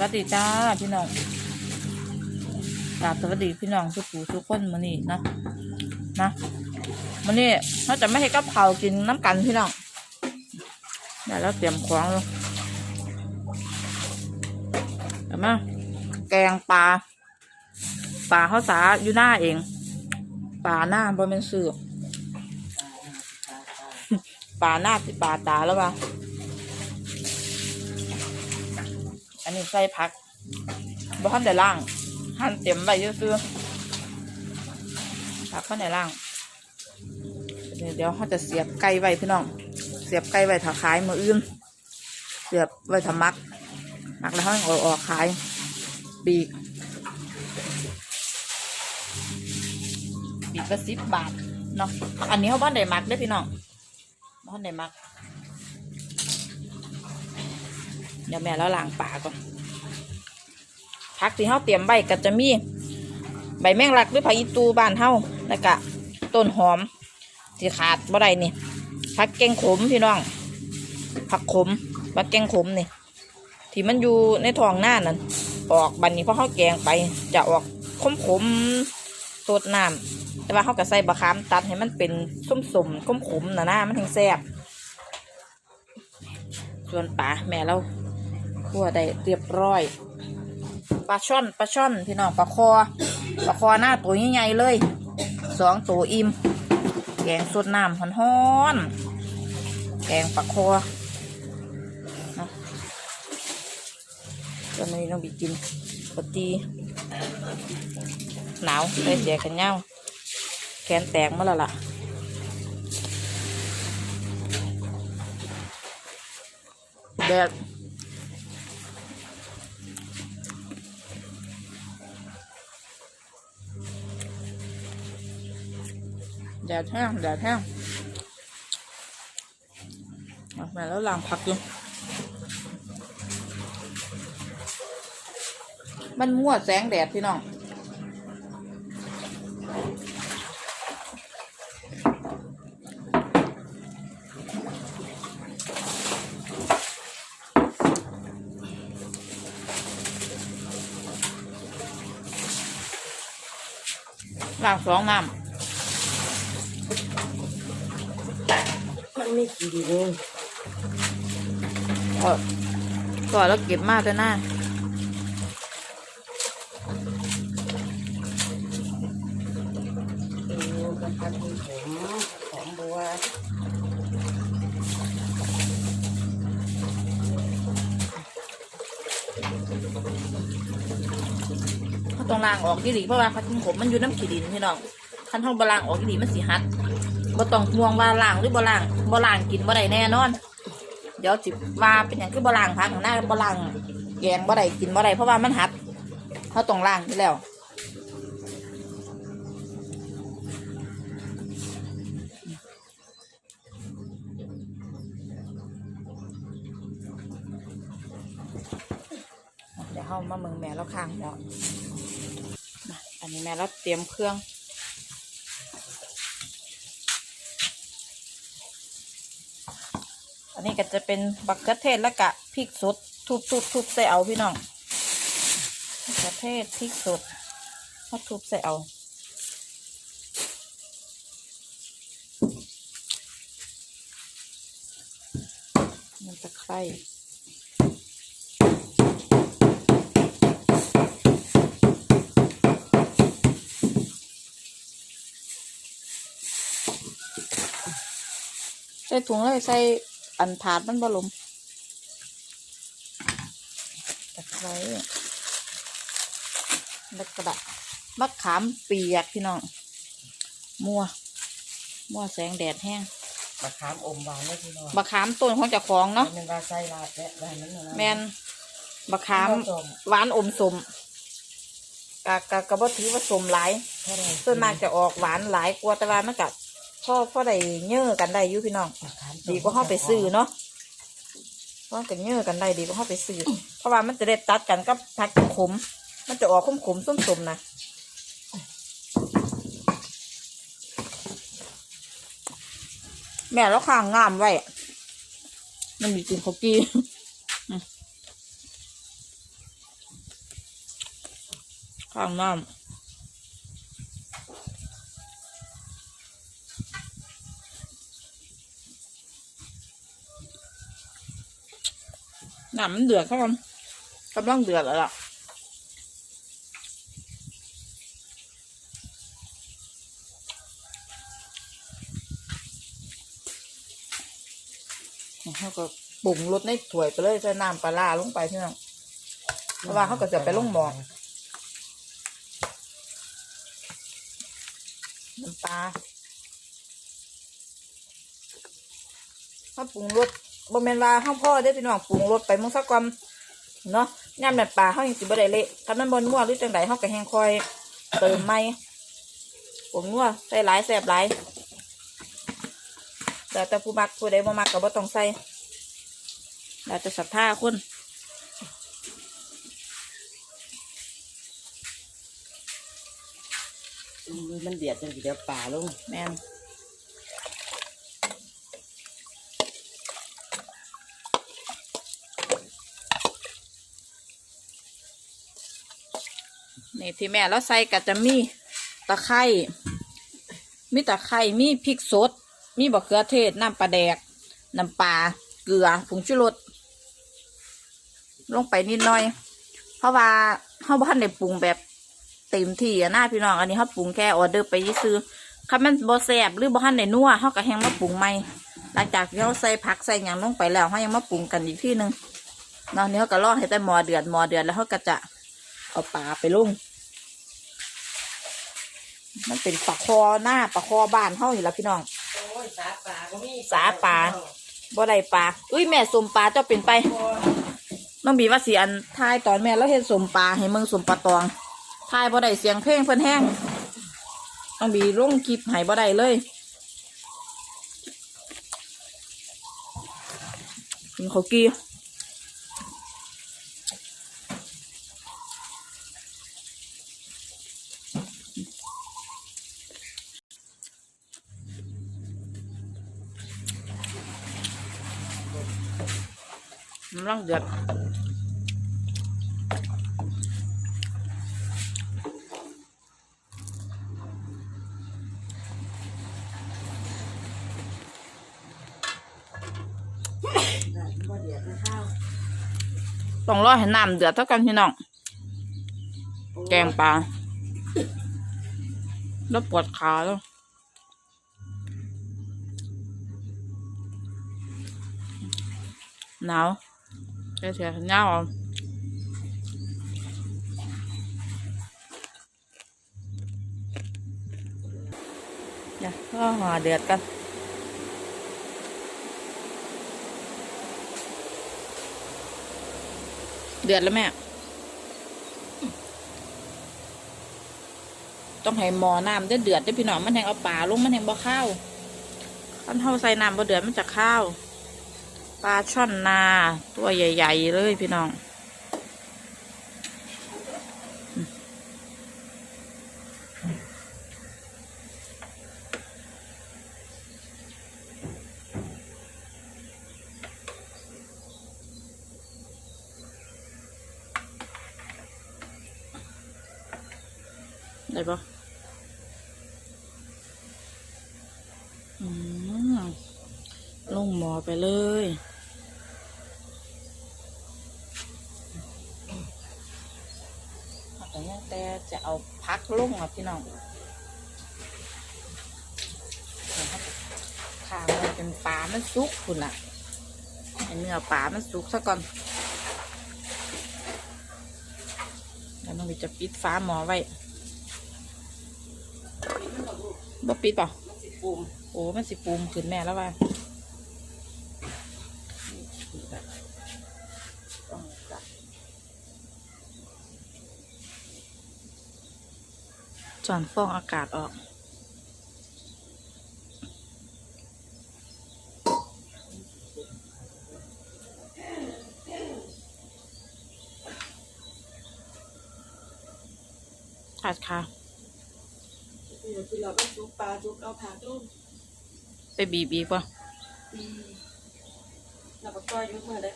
วัสดีจ้าพี่น้องกราบสวัสดีพี่น้องทุกผู้ทุกคนมื้อนี้นะนะมื้อนี้เราจะไม่ให้กับเขากินน้ำกันพี่น้องเดี๋ยวเราเตรียมของลยเห็นไหมแกงปลาปลาข้าวสาอยู่หน้าเองปลาหน้าบนเป็นสื่อปลาหน้าปลาตาแล้วปะ อันนี้ใส่ผักบ่ทันได้ล่างหั่นเต็มไว้ซื้อๆผักข้างในล่างเดี๋ยวเดี๋ยวเขาจะเสียบไก่ไว้พี่น้อง เสียบไก่ไว้ถ้าขายมืออื่น เสียบไว้ถ้ามักมักแล้วเขาเอาออกขายปีกปีกละสิบบาทเนาะอันนี้เขาบ้านได้มักได้อพี่น้องบ้านไหนมัก เดี๋ยวแม่แล้วล้างปลาก่อนผักที่เขาเตรียมใบก็จะมีใบแมงลักหรือผักอีตูบ้านเฮาแล้วก็ต้นหอมที่ขาดบ่ได้นี่ผักแกงขมพี่น้อง ผักขมผักแกงขมนี่ที่มันอยู่ในท้องหน้านั่นออกบันนี้เพราะเขาแกงไปจะออกขมขมสดน้ำแต่ว่าเขาก็ใส่บะขามตัดให้มันเป็นส้มๆขมขมๆนะหน้ามันถึงแซ่บส่วนปลาแม่เรา คั่วได้เรียบร้อยปลาช่อนปลาช่อนพี่น้องปลาคอปลาคอหน้าตัวใหญ่ๆเลยสองตัวอิ่มแกงสดน้ำฮ้อนๆแกงปลาคอเนาะตอนนี้น้องบีกินปกติหนาวได้เสียกันเงาแขนแตกมาแล้วล่ะแดด แดดแห้งแดดแห้งออกมาแล้วล้างผักอยู่มันมั่วแสงแดดพี่น้องล้างสองน้มั ไม่กี่ดีเลยำก็ก่อนแล้วเก็บมาแต่หน้าเออมันทำให้ผมของบัวเขาต้องล้างออกกี่ดีเพราะว่าเขาทิ้งผมมันอยู่น้ำขี้ดินพี่น้องคันท้องบล้างออกกี่ดีมันสีหัด บ่ต้องห่วงว่าล้างหรือบ่ล้างบ่ล้างกินบ่ได้แน่นอน เดี๋ยวสิว่าเป็นอย่างคือบ่ล้างพักหน้าบ่ล้างแกงบ่ได้กินบ่ได้เพราะว่ามันหัดเขาต้องล้างอยู่แล้วเดี๋ยวเข้ามาเมืองแม่แล้วข้างแล้วมาอันนี้แม่เราเตรียมเครื่อง นี้ก็จะเป็นบักเขือเทศแล้วก็พริกสดทุบทุบทุบใส่เอาพี่น้องบักเขือเทศพริกสดมาทุบใส่เอามันตะไคร้ใส่ถุงเลยใส่ อันถาดมันบลมตะไคร้แล้วกระดาษมะขามเปียกพี่น้อง มัว มัวแสงแดดแห้งมะขามอมหวานเลยพี่น้องมะขามต้นของเจ้าของเนาะมันว่าไส้ลาดและลายนั้นนะแมนมะขามจมหวานอมสมกะกะกะบ่ถือว่าสมหลายเท่าไหร่ส่วนมากจะออกหวานหลายกว่าแต่ว่ามันกับ พ่อพ่อได้เยื่อกันได้อยู่พี่น้องมะขามดีกว่าเข้าไปซื้อเนาะเพราะกันเยื่อกันได้ดีกว่าเข้าไปซื้อ เพราะว่ามันจะได้ตัดกันกับผักขม มันจะออกขมขมๆส้มๆนะแม่แล้วข้างงามไว้ มันมีกินข้าวกี้ข้างน้ำ น้ำมันเดือดเขานกำลังเดือดแล้วล่ะเขาก็ปรุงรสในถ้วยไปเลยใส่น้ำปลาร้าลงไปพี่น้องเพราะว่าเขาก็จะไปลงหม้อน้ำปลาเขาปรุงรส บ่แม่นว่าห้องพ่อได้อพี่น้องปรุงรสไปมื้อสักก่อนเนาะย่ำน้ำปลาเขายังสิบ่ได้เละถ้ามันบ่นัวหรือจังไดเขาก็แห้งคอยเติมใหม่ปรุงนัวใส่หลายแซ่บหลายแต่แต่ผู้มักผู้ใดบ่มักก็บ่ต้องใส่แล้วจะศรัทธาคนอืมมันเดือดจนสิเดี๋ยวป่าลงแม่น นี่ที่แม่เราใส่ก็จะมีตะไคร้มีตะไคร้มีพริกสด มีบะเขือเทศ น้ำปลาแดก น้ำปลา เกลือ ผงชูรส ลงไปนิดหน่อย เพราะว่าเขาบ้านได้ปรุงแบบเต็มที่อะนะพี่น้อง อันนี้เขาปรุงแค่ออเดอร์ไปซื้อๆถ้ามันบ่แซ่บหรือบ่ทันได้นัวเขาก็แฮงมาปรุงใหม่ หลังจากที่เขาใส่ผักใส่หยังลงไปแล้วเขายังมาปรุงกันอีกที่หนึ่งเนาะนี่เขาก็รอให้แต่หมอเดือดหมอเดือดแล้วเขาก็จะเอาปลาไปลง มันเป็นปลาคอหน้าปลาคอบ้านเขาอยู่แล้วพี่น้อง โอ้ยสาป่าก็มีสาป่าบ่ได้ปลา อุ้ยแม่สมปลาเจ้าเป็นไป น้องบีว่าสีอันทายตอนแม่แล้วเห็นสมปลาให้มึงสมปลาตองทายบ่ได้เสียงเพลงเพิ่นแห้งน้องบีลงคลิปให้บ่ได้เลยกินข้าวกี้ มันร่างเดือดบ่เดือดนะข้าวต้องรอให้น้ำเดือดเท่ากันพี่น้อง แกงปลา แล้วปวดขาแล้วหนาว แค่เสียหนาวเอาเดี๋ยวก็หาเดือดกันเดือดแล้วแม่ ต้องให้หมอน้ำเดือดเดือดได้พี่น้องมันแหงเอาปลาลงมันแหงบ่ข้าวขั้นเท่าใส่น้ำบ่เดือดมันจะข้าว ปลาช่อนนา ตัวใหญ่ ๆ เลยพี่น้อง ได้ปะอืมลงหมอไปเลยแต่ยังแต่จะ เอาพักลงอะพี่น้องข้างมันเป็นปลามันสุกคุณอะให้เนื้อปลามันสุกซะก่อนแล้วน้องวิจะปิดฟ้าหมอไว้บ่ปิดป่ะมันสิปูมโอ้มันสิปูมขึ้นแม่แล้วว่า จอนฟองอากาศออกขาดค่ะเดี๋ยวคือเราไปซุปปลาซุปเอาผักลงไปบีบีป่ะอืมเราก็ปล่อยอยุกมาได้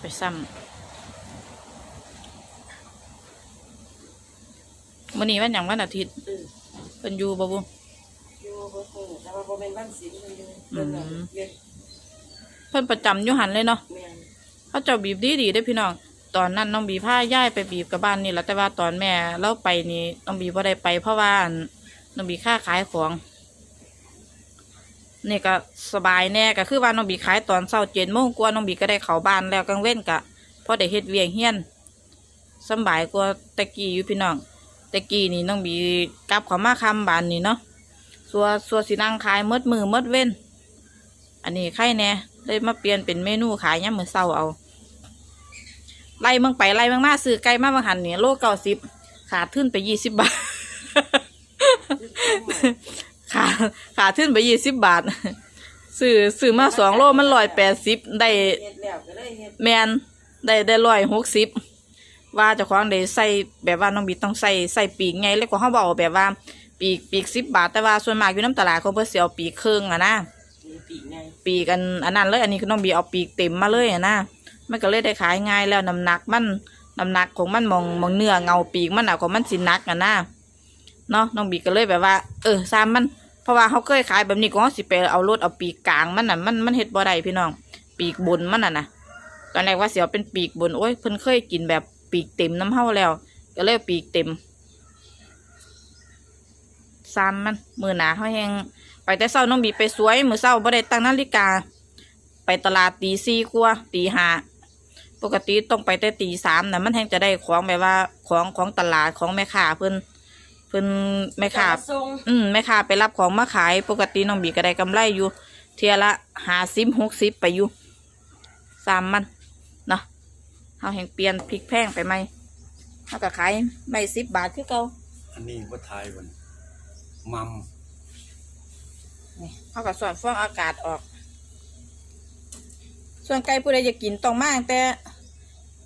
ไปซ้ มื้อนี้วันหยังวันอาทิตย์เออเพิ่นอยู่บ่บุ อยู่บ่เออแต่ว่าบ่เป็นบ้านศิลป์มันอยู่เพิ่นน่ะอืม เฮ็ดเพิ่นประจำอยู่หันเลยเนาะแม่นเขาเจ้าบีบดีดีๆเด้อพี่น้องตอนนั้นน้องบีพาย่ายไปบีบกับบ้านนี่แหละแต่ว่าตอนแม่เราไปนี่น้องบีบ่ได้ไปเพราะว่าอั่นน้องบีค่าขายของนี่ก็สบายแน่ก็คือว่าน้องบีขายตอนเช้าเจ็ดโมงกว่าน้องบีก็ได้เข้าบ้านแล้วกลางเว้นกะพอได้เฮ็ดเวียงเฮียนสำบายกว่าแตะกี้อยู่พี่น้องแตะกี้นี่น้องบีกลับเขามาคำบานนี่เนาะสัวสัวสินังขายมดมือมดเว้น อันนี้ไข่แน่เลยมาเปลี่ยนเป็นเมนูขายยามมื้อเช้าเอา ไล่มืองไปไล่มืองมาซื้อไก่มาบางหันเนี่ยโลเก้าสิบขาดทุนไปยี่สิบบาท ขาขาดทุนไปยี่สิบบาทซื้อซื้อมาสองโลมันร้อยแปดสิบได้แมนได้ได้ร้อยหกสิบ ว่าเจ้าของได้ใส่แบบว่าน้องบีต้องใส่ใส่ปีกไงเล็กกว่าเขาบอกแบบว่า ปีกปีกสิบบาทแต่ว่าส่วนมากอยู่น้ำตลาดเขาเพิ่นสิเอาปีกครึ่งอะนะปีกไงปีกอันอันนั้นเลยอันนี้คือน้องบีเอาปีกเต็มมาเลยอะนะมันก็เลยได้ขายง่ายแล้วน้ำหนักมันน้ำหนักของมันมองมองเนื้อเงาปีกมันอะของมันสินักอะนะเนาะน้องบีก็เลยแบบว่า เออซ้ำมัน เพราะว่าเขาเคยขายแบบนี้ก็สิไปเอารถเอาปีกกลางมันน่ะมันมันเฮ็ดบ่ได้พี่น้อง ปีกบนมันน่ะนะตอนแรกว่าเสียวเป็นปีกบนโอ้ยเพิ่นเคยกินแบบ ปีกเต็มน้ำเฮาแล้ว ก็เลยเอาปีกเต็มซ้ำมันมือหนาเขาแหงไปแต่เช้าน้องบีไปสวย มือเช้าบ่ได้ตั้งนาฬิกา ไปตลาดตีสี่กว่าตีห้าปกติต้องไปแต่ตีสามนะมันแหงจะได้ของแบบว่าของของตลาดของแม่ค้าเพิ่นเพิ่นแม่ค้าจะส่งอืมแม่ค้าไปรับของมาขาย ปกติน้องบีก็ได้กำไรอยู่ เทียละห้าสิบหกสิบไปอยู่สามมันเนาะ เอาแห่งเปลี่ยนพริกแพงไปไหมเขาก็ขายไม่สิบบาทคือเก่าอันนี้ว่าทายวันมัมนี่เขาก็ส่วนฟองอากาศออก ส่วนไก่ผู้ใดจะกินต้องมาตั้งแต่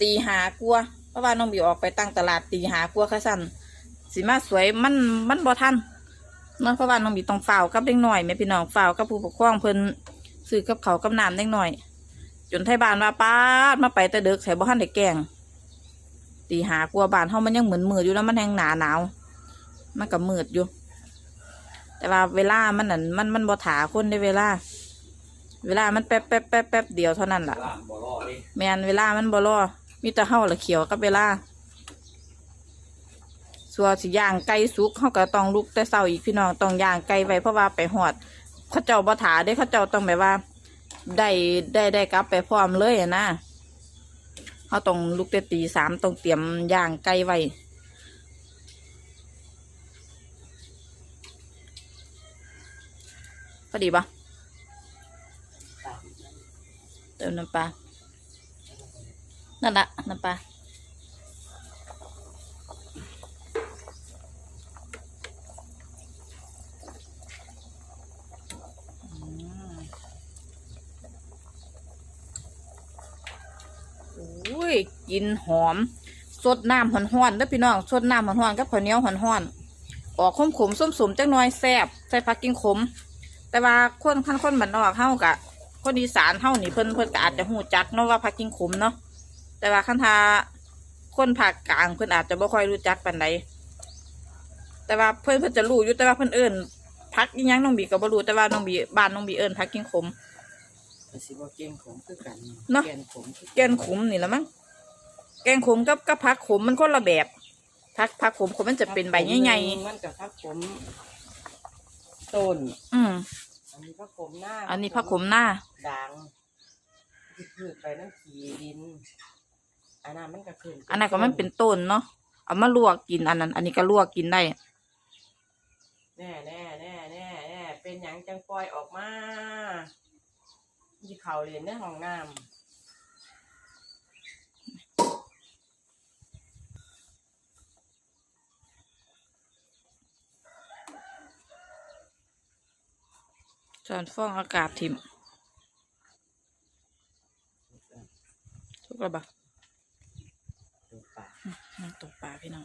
ตีหากลัวาเพราะว่าน้องบีออกไปตั้งตลาดตีหากลัวาค่ะสั่นสีมาสวยมันมันบ่ทันเนาะเพราะว่าน้องบีต้องฝ่าวกับเด็กหน่อยแม่พี่น้องฝ่าวกับผู้ปกครองเพิ่นซื้อกับเขาวกับน้ำเด็กหน่อย จนไทยบ้านว่าป้าดมาไปแต่เด็กใส่บ่ทันได้แกงตีหากลัวาบ้านเฮามันยังเหมือนมืดอยู่แล้วมันแหงหนาหนาวมันก็มืดอยู่ แต่ว่าเวลามันนั่นมันมันบ่ถาคนได้เวลา เวลามันแป๊บแป๊บแป๊บแป๊บเดียวเท่านั้นล่ะล่างบ่รอเลยแมนเวลามันบ่รอมีแต่เฮาละเขียวกับเวลาส่วนสิย่างไก่สุกเฮาก็ต้องลุกแต่เช้าอีกพี่น้องต้องย่างไก่ไว้เพราะว่าไปหอด เขาเจ้าบ่ถาเด้เขาเจ้าต้องแบบว่า ได้ได้ได้กลับไปพร้อมเลยอะนะเฮาต้องลุกแต่ตีสามต้องเตรียมย่างไก่ไว้พอดีปะเติมน้ำปลานั่นละน้ำปลาอืมอุ้ย กินหอมสดน้ำหอนๆเด้อพี่น้องสดน้ำหอนๆกับข้าวเหนียวหอนๆออกขมขมส้มสมๆจังน้อยแซ่บใส่ผักกิ้งขม แต่ว่าคนคันคนบันนอกเฮากะคนอีสานเฮานี่เพิ่นเพิ่นก็อาจจะหูจักเนาะว่าผักกิ้งขมเนาะแต่ว่าคันทาคนภาคกลางเพิ่นอาจจะบ่ค่อยรู้จักปานใดแต่ว่าเพิ่นเพิ่นจะรู้อยู่แต่ว่าเพิ่นเอิ้นพักอีหยังน้องบีก็บ่รู้แต่ว่าน้องบีบ้านน้องบีเอิ้นพักกิ้งขมก็สิบ่เก่งของคือกันเนาะแกนผมคือแกงขมนี่ละมั้ง แกงขมกับกับผักขมมันคนละแบบผักผักขมขมมันจะเป็นใบใหญ่มันกับผักผมต้น ๆอืม อันนี้ผักผมหน้าอันนี้ผักขมหน้า ด่างที่พืชไปน้ำขีดิน อันนั้นมันก็ขึ้นอันนั้นก็มันเป็นต้นเนาะเอามาลวกกินอันนั้น อันนี้ก็ลวกกินได้ แน่แน่แน่แน่แน่เป็นหยังจังปล่อยออกมาที่เขาเรียนในห้องน้ จอนฟองอากาศทิมทุกระบะำดูปากมันตกปลาพี่น้อง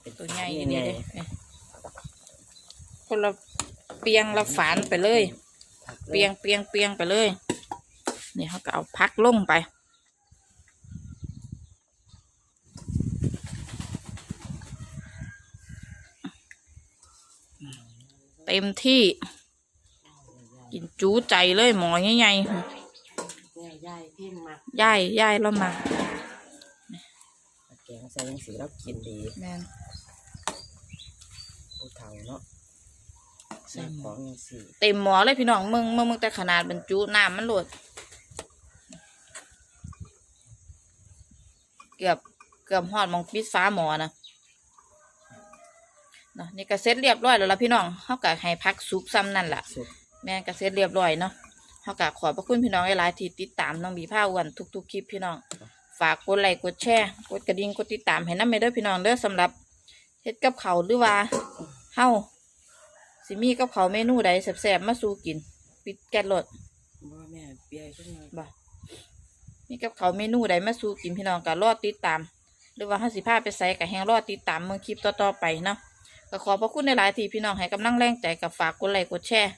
เป็นตัวใหญ่อย่างนี้เลยเนี่ยคนละเปียงละฝานไปเลย เปียงเปียงเปียงไปเลยนี่เขาก็เอาพักลงไปนเต็มที่ กินจูใจเลยหมอใหญ่แม่ยายเพ่งมาๆย่ายย่ายแล้วมาแกงใส่ยังสีแล้วกินดีแม่นผู้เฒ่าเนาะใส่ใส่หมขอองยังสีเต็มหมอเลยพี่น้องมึงมึงมึงแต่ขนาดบรรจุน้ำมันโหลดเกือบเกือบหอดหมองปิดฟ้าหมอนะเนาะนี่ก็เสร็จเรียบร้อยแล้วล่ะพี่น้องเขาก็ให้พักซุปซ้ำนั่นแหละสุก แม่นก็เสร็จเรียบร้อยเนาะเขาก็ขอบพระคุณพี่น้องหลายๆที่ติดตามน้องบีผ้าอ้วันทุกๆคลิปพี่น้อง ฝากกดไลค์กดแชร์กดกระดิ่งกดติดตามให้น้ำเมเด้อพี่น้องเด้อสำหรับเฮ็ดกับเขาวหรือว่าเฮาสิมีกับเขาวเมนูใดแซ่บๆมาสู่กิน ปิดแก๊สรถว่าแม่เปียขึ้นมาบ่มีกับเขาวเมนูใดมาสู่กินพี่น้องก็รอติดตาม หรือว่าเฮาสิพาไปใส่ก็แฮงรอติดตามเมืองคลิปต่อๆไปเนาะก็ขอบพระคุณหลายๆที่พี่น้องให้กำลังแรงใจกับฝากกดไลค์กดแชร์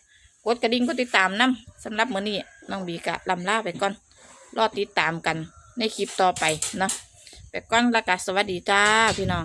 กดกระดิ่งก็ติดตามนํสำหรับมื้อนี้น้องบีกะลำลาไปก่อน รอติดตามกันในคลิปต่อไปเนาะไปก่อนละกะสวัสดีจ้าพี่น้อง